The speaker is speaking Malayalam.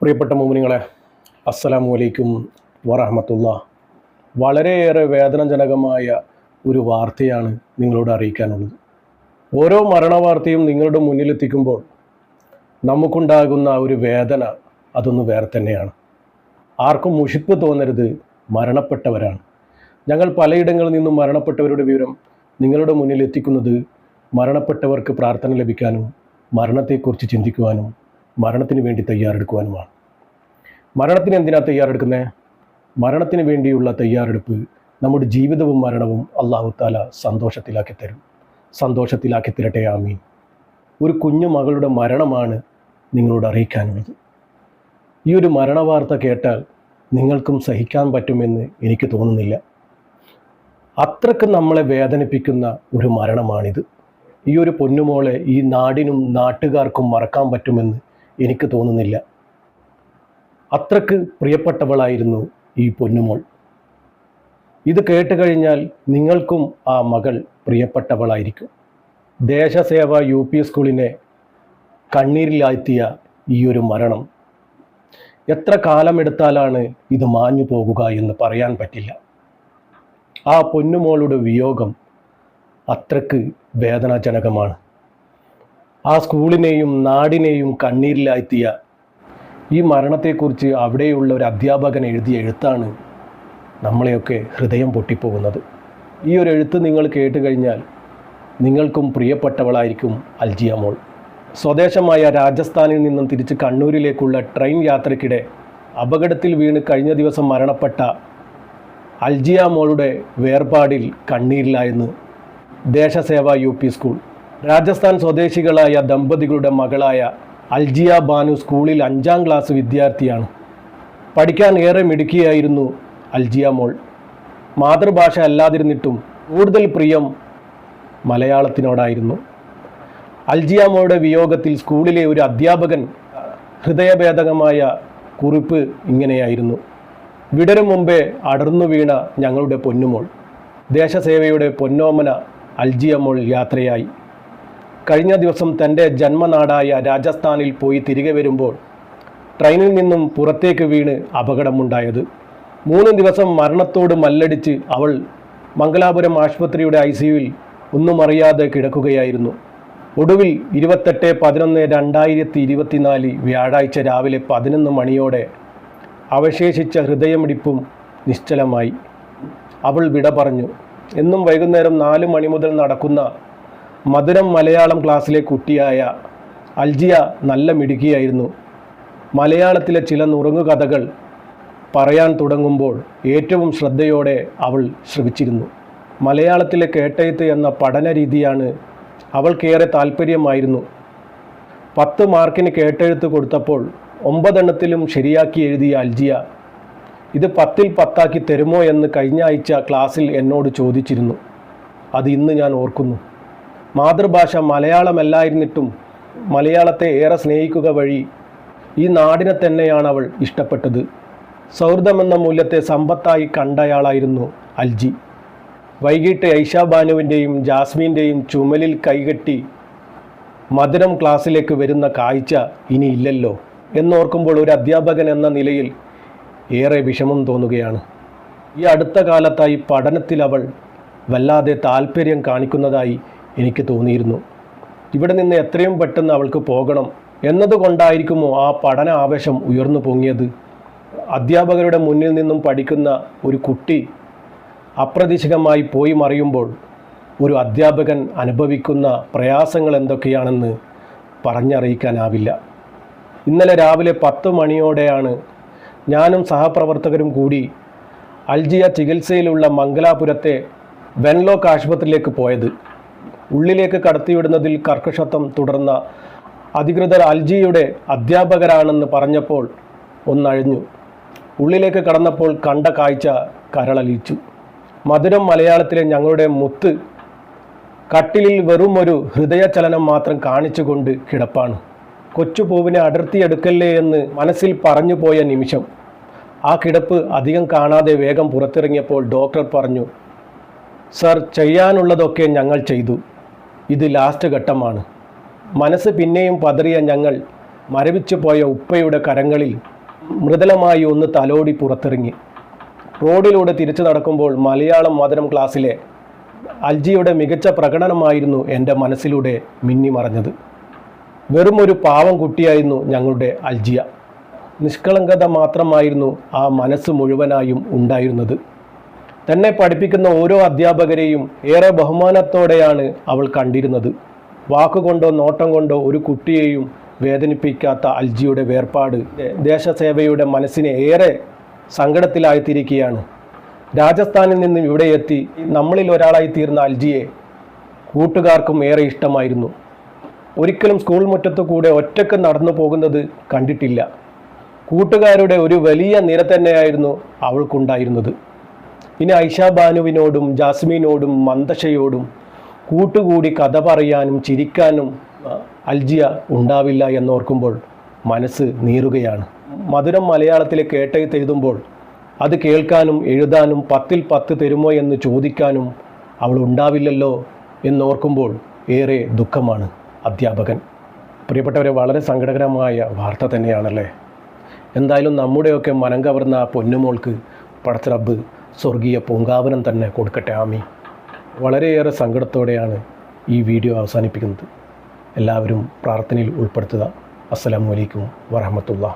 പ്രിയപ്പെട്ട മോമിനിങ്ങളെ അസ്സലാമു അലൈക്കും വറഹമത്തുള്ള വളരെയേറെ വേദനജനകമായ ഒരു വാർത്തയാണ് നിങ്ങളോട് അറിയിക്കാനുള്ളത്. ഓരോ മരണവാർത്തയും നിങ്ങളുടെ മുന്നിലെത്തിക്കുമ്പോൾ നമുക്കുണ്ടാകുന്ന ഒരു വേദന അതൊന്ന് വേറെ തന്നെയാണ്. ആർക്കും മുഷിപ്പ് തോന്നരുത് മരണപ്പെട്ടവരാണ്. ഞങ്ങൾ പലയിടങ്ങളിൽ നിന്നും മരണപ്പെട്ടവരുടെ വിവരം നിങ്ങളുടെ മുന്നിൽ എത്തിക്കുന്നത് മരണപ്പെട്ടവർക്ക് പ്രാർത്ഥന ലഭിക്കാനും മരണത്തെക്കുറിച്ച് ചിന്തിക്കുവാനും മരണത്തിന് വേണ്ടി തയ്യാറെടുക്കുവാനുമാണ്. മരണത്തിന് എന്തിനാണ് തയ്യാറെടുക്കുന്നത് മരണത്തിന് വേണ്ടിയുള്ള തയ്യാറെടുപ്പ് നമ്മുടെ ജീവിതവും മരണവും അള്ളാഹു താല സന്തോഷത്തിലാക്കി തരും. സന്തോഷത്തിലാക്കി തരട്ടെ ആമീൻ. ഒരു കുഞ്ഞു മകളുടെ മരണമാണ് നിങ്ങളോട് അറിയിക്കാനുള്ളത്. ഈ ഒരു മരണവാർത്ത കേട്ടാൽ നിങ്ങൾക്കും സഹിക്കാൻ പറ്റുമെന്ന് എനിക്ക് തോന്നുന്നില്ല. അത്രയ്ക്ക് നമ്മളെ വേദനിപ്പിക്കുന്ന ഒരു മരണമാണിത്. ഈ ഒരു പൊന്നുമോളെ ഈ നാടിനും നാട്ടുകാർക്കും മറക്കാൻ പറ്റുമെന്ന് എനിക്ക് തോന്നുന്നില്ല. അത്രയ്ക്ക് പ്രിയപ്പെട്ടവളായിരുന്നു ഈ പൊന്നുമോൾ. ഇത് കേട്ട് കഴിഞ്ഞാൽ നിങ്ങൾക്കും ആ മകൾ പ്രിയപ്പെട്ടവളായിരിക്കും. ദേശസേവ യു പി സ്കൂളിനെ കണ്ണീരിലാഴ്ത്തിയ ഈ ഒരു മരണം. എത്ര കാലമെടുത്താലാണ് ഇത് മാഞ്ഞു പോകുക എന്ന് പറയാൻ പറ്റില്ല. ആ പൊന്നുമോളുടെ വിയോഗം അത്രയ്ക്ക് വേദനാജനകമാണ്. ആ സ്കൂളിനെയും നാടിനെയും കണ്ണീരിലാഴ്ത്തിയ ഈ മരണത്തെക്കുറിച്ച് അവിടെയുള്ള ഒരു അധ്യാപകൻ എഴുതിയ എഴുത്താണ് നമ്മളെയൊക്കെ ഹൃദയം പൊട്ടിപ്പോകുന്നത്. ഈ ഒരു എഴുത്ത് നിങ്ങൾ കേട്ട് കഴിഞ്ഞാൽ നിങ്ങൾക്കും പ്രിയപ്പെട്ടവളായിരിക്കും അൽജിയ മോൾ. സ്വദേശമായ രാജസ്ഥാനിൽ നിന്നും തിരിച്ച് കണ്ണൂരിലേക്കുള്ള ട്രെയിൻ യാത്രയ്ക്കിടെ അപകടത്തിൽ വീണ് കഴിഞ്ഞ ദിവസം മരണപ്പെട്ട അൽജിയ മോളുടെ വേർപാടിൽ കണ്ണീരിലായെന്ന് Deshaseva U P school Rajasthan സ്വദേശികളായ ദമ്പതികളുടെ മകളായ അൽജിയ ബാനു സ്കൂളിൽ അഞ്ചാം ക്ലാസ് വിദ്യാർത്ഥിയാണ്. പഠിക്കാൻ ഏറെ മിടുക്കിയായിരുന്നു അൽജിയ മോൾ. മാതൃഭാഷ അല്ലാതിരുന്നിട്ടും കൂടുതൽ പ്രിയം മലയാളത്തിനോടായിരുന്നു. അൽജിയ മോളുടെ വിയോഗത്തിൽ സ്കൂളിലെ ഒരു അധ്യാപകൻ ഹൃദയഭേദകമായ കുറിപ്പ് ഇങ്ങനെയായിരുന്നു. വിടരും മുമ്പേ അടർന്നു വീണ ഞങ്ങളുടെ പൊന്നുമോൾ. ദേശസേവയുടെ പൊന്നോമന അൽജിയ മോൾ യാത്രയായി. കഴിഞ്ഞ ദിവസം തന്റെ ജന്മനാടായ രാജസ്ഥാനിൽ പോയി തിരികെ വരുമ്പോൾ ട്രെയിനിൽ നിന്നും പുറത്തേക്ക് വീണ് അപകടമുണ്ടായത്. മൂന്ന് ദിവസം മരണത്തോട് മല്ലടിച്ച് അവൾ മംഗലാപുരം ആശുപത്രിയുടെ ഐ സിയുവിൽ ഒന്നും അറിയാതെ കിടക്കുകയായിരുന്നു. ഒടുവിൽ ഇരുപത്തെട്ട് പതിനൊന്ന് രണ്ടായിരത്തി ഇരുപത്തിനാല് വ്യാഴാഴ്ച രാവിലെ പതിനൊന്ന് മണിയോടെ അവശേഷിച്ച ഹൃദയമിടിപ്പും നിശ്ചലമായി. അവൾ വിട പറഞ്ഞു എന്നും വൈകുന്നേരം നാല് മണി മുതൽ നടക്കുന്ന മധുരം മലയാളം ക്ലാസ്സിലെ കുട്ടിയായ അൽജിയ നല്ല മിടുക്കിയായിരുന്നു. മലയാളത്തിലെ ചില നുറുങ്ങുകഥകൾ പറയാൻ തുടങ്ങുമ്പോൾ ഏറ്റവും ശ്രദ്ധയോടെ അവൾ ശ്രവിച്ചിരുന്നു. മലയാളത്തിലെ കേട്ടയത്ത് എന്ന പഠന രീതിയാണ് അവൾക്കേറെ താല്പര്യമായിരുന്നു. പത്ത് മാർക്കിന് കേട്ടെഴുത്ത് കൊടുത്തപ്പോൾ ഒമ്പതെണ്ണത്തിലും ശരിയാക്കി എഴുതിയ അൽജിയ ഇത് പത്തിൽ പത്താക്കി തരുമോ എന്ന് കഴിഞ്ഞ ആഴ്ച ക്ലാസ്സിൽ എന്നോട് ചോദിച്ചിരുന്നു. അത് ഇന്ന് ഞാൻ ഓർക്കുന്നു. മാതൃഭാഷ മലയാളമല്ലായിരുന്നിട്ടും മലയാളത്തെ ഏറെ സ്നേഹിക്കുക വഴി ഈ നാടിനെ തന്നെയാണ് അവൾ ഇഷ്ടപ്പെട്ടത്. സൗഹൃദമെന്ന മൂല്യത്തെ സമ്പത്തായി കണ്ടയാളായിരുന്നു അൽജി. വൈകിട്ട് ഐഷ ബാനുവിന്റെയും ജാസ്മിന്റെയും ചുമലിൽ കൈകെട്ടി മധുരം ക്ലാസ്സിലേക്ക് വരുന്ന കാഴ്ച ഇനി ഇല്ലല്ലോ എന്നോർക്കുമ്പോൾ ഒരു അധ്യാപകൻ എന്ന നിലയിൽ ഏറെ വിഷമം തോന്നുകയാണ്. ഈ അടുത്ത കാലത്തായി പഠനത്തിൽ അവൾ വല്ലാതെ താല്പര്യം കാണിക്കുന്നതായി എനിക്ക് തോന്നിയിരുന്നു. ഇവിടെ നിന്ന് എത്രയും പെട്ടെന്ന് അവൾക്ക് പോകണം എന്നതുകൊണ്ടായിരിക്കുമോ ആ പഠന ആവേശം ഉയർന്നു പൊങ്ങിയത്? അധ്യാപകരുടെ മുന്നിൽ നിന്നും പഠിക്കുന്ന ഒരു കുട്ടി അപ്രതീക്ഷിതമായി പോയി മറിയുമ്പോൾ ഒരു അധ്യാപകൻ അനുഭവിക്കുന്ന പ്രയാസങ്ങൾ എന്തൊക്കെയാണെന്ന് പറഞ്ഞറിയിക്കാനാവില്ല. ഇന്നലെ രാവിലെ പത്ത് മണിയോടെയാണ് ഞാനും സഹപ്രവർത്തകരും കൂടി അൽജിയ ചികിത്സയിലുള്ള മംഗലാപുരത്തെ വെൻലോക്ക് ആശുപത്രിയിലേക്ക് പോയത്. ഉള്ളിലേക്ക് കടത്തിവിടുന്നതിൽ കർക്കശത്വം തുടർന്ന അധികൃതർ അൽജിയുടെ അധ്യാപകരാണെന്ന് പറഞ്ഞപ്പോൾ ഒന്നഴിഞ്ഞു. ഉള്ളിലേക്ക് കടന്നപ്പോൾ കണ്ട കാഴ്ച കരളലിച്ചു. മധുരം മലയാളത്തിലെ ഞങ്ങളുടെ മുത്ത് കട്ടിലിൽ വെറും ഒരു ഹൃദയചലനം മാത്രം കാണിച്ചുകൊണ്ട് കിടപ്പാണ്. കൊച്ചുപൂവിനെ അടർത്തിയെടുക്കല്ലേ എന്ന് മനസ്സിൽ പറഞ്ഞു പോയ നിമിഷം ആ കിടപ്പ് അധികം കാണാതെ വേഗം പുറത്തിറങ്ങിയപ്പോൾ ഡോക്ടർ പറഞ്ഞു സർ ചെയ്യാനുള്ളതൊക്കെ ഞങ്ങൾ ചെയ്തു. ഇത് ലാസ്റ്റ് ഘട്ടമാണ്. മനസ്സ് പിന്നെയും പതറിയ ഞങ്ങൾ മരവിച്ചു പോയ ഉപ്പയുടെ കരങ്ങളിൽ മൃദലമായി ഒന്ന് തലോടി പുറത്തിറങ്ങി. റോഡിലൂടെ തിരിച്ചു നടക്കുമ്പോൾ മലയാളം മധുരം ക്ലാസ്സിലെ അൽജിയുടെ മികച്ച പ്രകടനമായിരുന്നു എന്റെ മനസ്സിലൂടെ മിന്നിമറഞ്ഞത് വെറും ഒരു പാവം കുട്ടിയായിരുന്നു ഞങ്ങളുടെ അൽജിയ. നിഷ്കളങ്കത മാത്രമായിരുന്നു ആ മനസ്സ് മുഴുവനായും ഉണ്ടായിരുന്നത്. തന്നെ പഠിപ്പിക്കുന്ന ഓരോ അധ്യാപകരെയും ഏറെ ബഹുമാനത്തോടെയാണ് അവൾ കണ്ടിരുന്നത്. വാക്കുകൊണ്ടോ നോട്ടം കൊണ്ടോ ഒരു കുട്ടിയെയും വേദനിപ്പിക്കാത്ത അൽജിയുടെ വേർപാട് ദേശസേവയുടെ മനസ്സിനെ ഏറെ സങ്കടത്തിലായിത്തിരിക്കുകയാണ് രാജസ്ഥാനിൽ നിന്നും ഇവിടെ എത്തി നമ്മളിൽ ഒരാളായി തീർന്ന അൽജിയെ കൂട്ടുകാർക്കും ഏറെ ഇഷ്ടമായിരുന്നു. ഒരിക്കലും സ്കൂൾ മുറ്റത്തു കൂടെ ഒറ്റയ്ക്ക് നടന്നു പോകുന്നത് കണ്ടിട്ടില്ല. കൂട്ടുകാരുടെ ഒരു വലിയ നിര തന്നെയായിരുന്നു അവൾക്കുണ്ടായിരുന്നത്. ഇനി ഐഷ ബാനുവിനോടും ജാസ്മിനോടും മന്ദശയോടും കൂട്ടുകൂടി കഥ പറയാനും ചിരിക്കാനും അൽജിയ ഉണ്ടാവില്ല എന്നോർക്കുമ്പോൾ മനസ്സ് നീറുകയാണ്. മധുരം മലയാളത്തിൽ കേട്ടെഴുത്ത് എഴുതുമ്പോൾ അത് കേൾക്കാനും എഴുതാനും പത്തിൽ പത്ത് തരുമോ എന്ന് ചോദിക്കാനും അവൾ ഉണ്ടാവില്ലല്ലോ എന്നോർക്കുമ്പോൾ ഏറെ ദുഃഖമാണ്. അധ്യാപകൻ പ്രിയപ്പെട്ടവരെ വളരെ സങ്കടകരമായ വാർത്ത തന്നെയാണല്ലേ? എന്തായാലും നമ്മുടെയൊക്കെ മനം കവർന്ന പൊന്നുമോൾക്ക് പടച്ചറബ് സ്വർഗീയ പൂങ്കാവനം തന്നെ കൊടുക്കട്ടെ ആമി വളരെയേറെ സങ്കടത്തോടെയാണ് ഈ വീഡിയോ അവസാനിപ്പിക്കുന്നത്. എല്ലാവരും പ്രാർത്ഥനയിൽ ഉൾപ്പെടുത്തുക. അസ്സലാമലൈക്കും വറഹമത്തുള്ള